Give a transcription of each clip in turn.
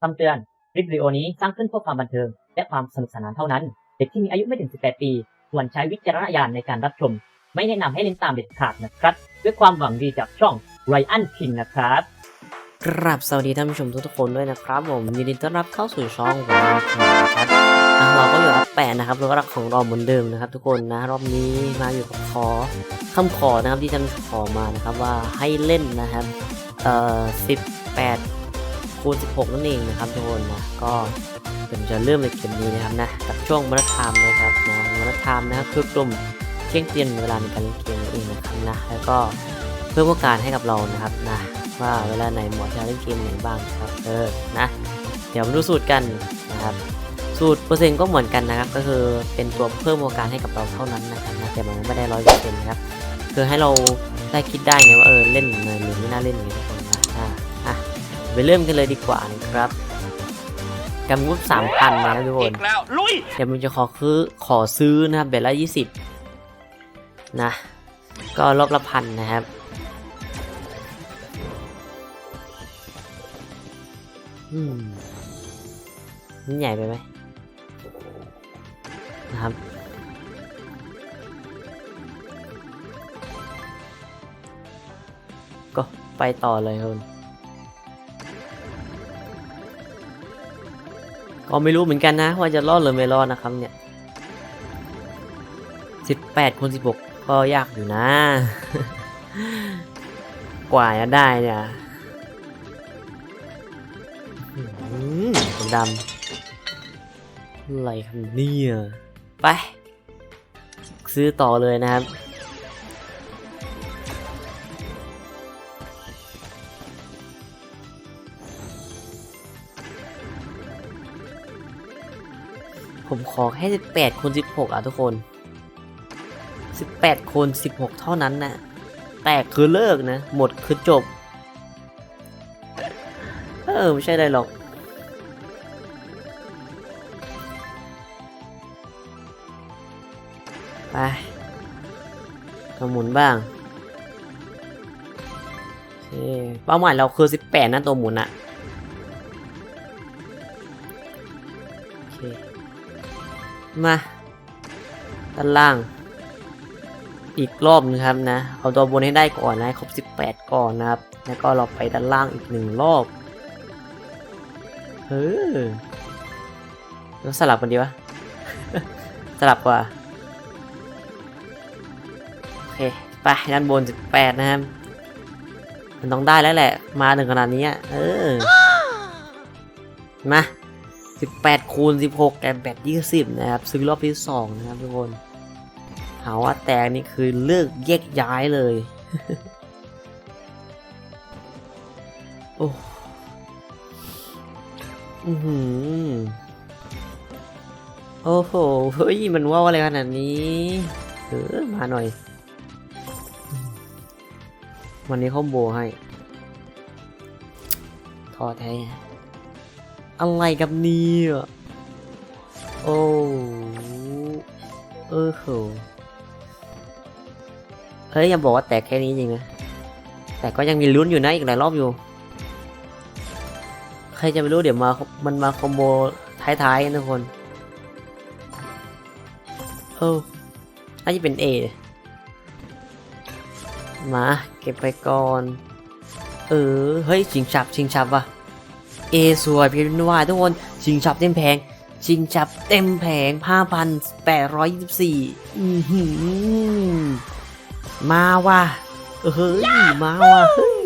คำเตือน คลิปวิดีโอนี้สร้างขึ้นเพื่อความบันเทิง และความสนุกสนานเท่านั้น เด็กที่มีอายุไม่ถึง 18 ปีควรใช้วิจารณญาณในการรับชม ไม่แนะนำให้เล่นตามเด็ดขาดนะครับ ด้วยความหวังดีจากช่องไรอันคิงนะครับกราบสวัสดีท่านผู้ชมทุกๆคนด้วยนะครับผมยินดีต้อนรับเข้าสู่ช่องของเรานะครับเราก็อยู่อัปแปดนะครับแล้วก็รักของเราเหมือนเดิมนะครับทุกคนนะรอบนี้มาอยู่กับขอคำขอนะครับที่ท่านขอมานะครับว่าให้เล่นนะครับเอ่อ18 คูณ 16 นั่นเองนะครับทุกคนนะก็ผมจะเริ่มในเกมนี้นะครับนะกับช่วงมรธรรมนะครับนะมรธรรมนะครับคือกลุ่มเที่ยงเตียนเวลาในการเล่นเกมนั่นเองนะครับนะแล้วก็เพิ่มโอกาสให้กับเรานะครับนะว่าเวลาไหนเหมาะจะเล่นเกมไหนบ้างครับเออนะเดี๋ยวมาดูสูตรกันนะครับสูตรเปอร์เซ็นต์ก็เหมือนกันนะครับ ก็คือเป็นตัวเพิ่มโอกาสให้กับเราเท่านั้นนะครับนะแต่มันไม่ได้ร้อยเปอร์เซ็นต์นะครับคือให้เราได้คิดได้ไงว่าเออเล่นหรือไม่น่าเล่นไงทุ ไปเริ่มกันเลยดีกว่านะครับกำงบสามพันนะครับทุกคอีนกแล้วลุยเดี๋ยวมันจะขอคือขอซื้อนะครับเบ็ดละยี่สิบนะ ก็รอบละพันนะครับอืมมันใหญ่ไปไหมนะครับก็ไปต่อเลยคุณ ก็ไม่รู้เหมือนกันนะ ว่าจะรอดหรือไม่รอดนะครับเนี่ยสิบแปดคนสิบหกก็ยากอยู่นะ กว่าจะได้เนี่ยคนดำอะไรครับเนี่ย ไป ซื้อต่อเลยนะครับ ผมขอแค่ 18คน16 อะทุกคน 18คน16 เท่านั้นนะแตกคือเลิกนะ หมดคือจบ เออ ไม่ใช่ได้หรอกไปมาหมุนบ้างโอเคเป้าหมายเราคือ 18 นะตัวหมุนอะ มาด้านล่าง อีกรอบนึงครับนะ เอาตัวบนให้ได้ก่อนนะครบ 18 ก่อนนะครับ แล้วก็เราไปด้านล่างอีกหนึ่งรอบเออแล้วสลับกันดีวะ สลับกว่าโอเคไปด้านบน 18 นะครับ มันต้องได้แล้วแหละ มาถึงขนาดนี้ เออ มา 18คูณ16 แกมแบต20 นะครับ ซื้อรอบที่ 2 นะครับทุกคนหาว่าแตกนี่คือเลิกแยกย้ายเลย โอ้อือหือโอ้โห เฮ้ย มันว่าอะไรขนาดนี้เออมาหน่อย วันนี้คอมโบให้ ทอแท้ อะไรกับนี่ยโอ้เออโหเฮ้ยอย่าบอกว่าแตกแค่นี้จริงนะแต่ก็ยังมีลุ้นอยู่นะอีกหลายรอบอยู่ ใครจะไม่รู้เดี๋ยวมา มันมาคอมโบท้ายๆกันทุกคนเออน่าจะเป็น A มา เก็บไปก่อน เออ เฮ้ย ชิงฉับ ชิงฉับว่ะ เอสวยเพียงว่าทุกคนชิงฉับเต็มแผงชิงฉับเต็มแผงห้าพันแปดร้อยยี่สิบสี่อือหือมาว่ะเออเฮ้ยมาว่ะเฮ้ย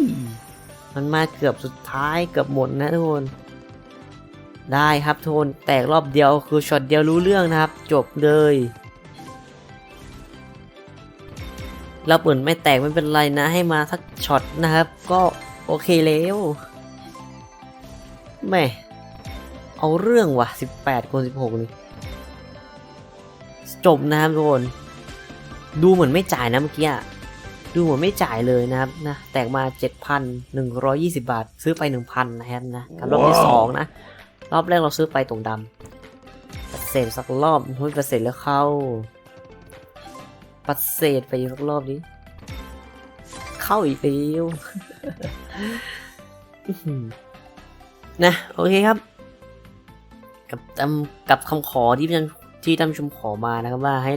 มันมาเกือบสุดท้ายเกือบหมดนะทุกคนได้ครับทุกคนแตกรอบเดียวคือช็อตเดียวรู้เรื่องนะครับ จบเลยเราเปิดไม่แตกไม่เป็นไรนะให้มาสักช็อตนะครับ ก็โอเคแล้ว แหม่ เอาเรื่องว่ะ 18คน16 นี่ จบนะครับทุกคน ดูเหมือนไม่จ่ายนะเมื่อกี้อะดูเหมือนไม่จ่ายเลยนะครับนะแตกมา 7,120 บาท ซื้อไป 1,000 นะครับนะกับรอบที่ 2 นะ รอบแรกเราซื้อไปตรงดำปัดเศษสักรอบเฮ้ยปัดเศษแล้วเข้า ปัดเศษไปอีกสักรอบนี้ เข้าอีกแล้วอื้อหือ นะโอเคครับ กับตามกับคำขอที่ท่านที่ท่านชมขอมานะครับว่าให้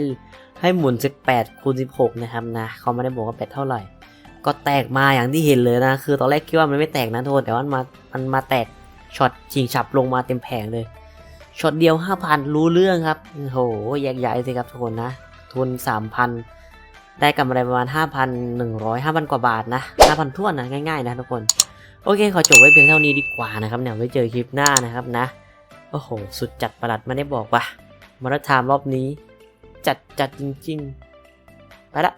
ให้หมุน 18คูณ16 นะครับนะเขาไม่ได้บอกว่าแปดเท่าไหร่ ก็แตกมาอย่างที่เห็นเลยนะ คือตอนแรกคิดว่ามันไม่แตกนะโทษแต่ว่ามันมามันมาแตกช็อตชิงฉับลงมาเต็มแผงเลยช็อตเดียว 5,000 รู้เรื่องครับโหแยกย้ายสิครับทุกคนนะ ทุน 3,000 ได้กำไรประมาณ 5,100 5,000 กว่าบาทนะ 5,000ทั่วนนะ ง่ายๆ นะทุกคน โอเค ขอจบไว้เพียงเท่านี้ดีกว่านะครับเนี่ยไว้เจอคลิปหน้านะครับนะ โอ้โห สุดจัดประหลัดไม่ได้บอกว่ามารธามรอบนี้ จัดจัดจริง ๆ ไปละ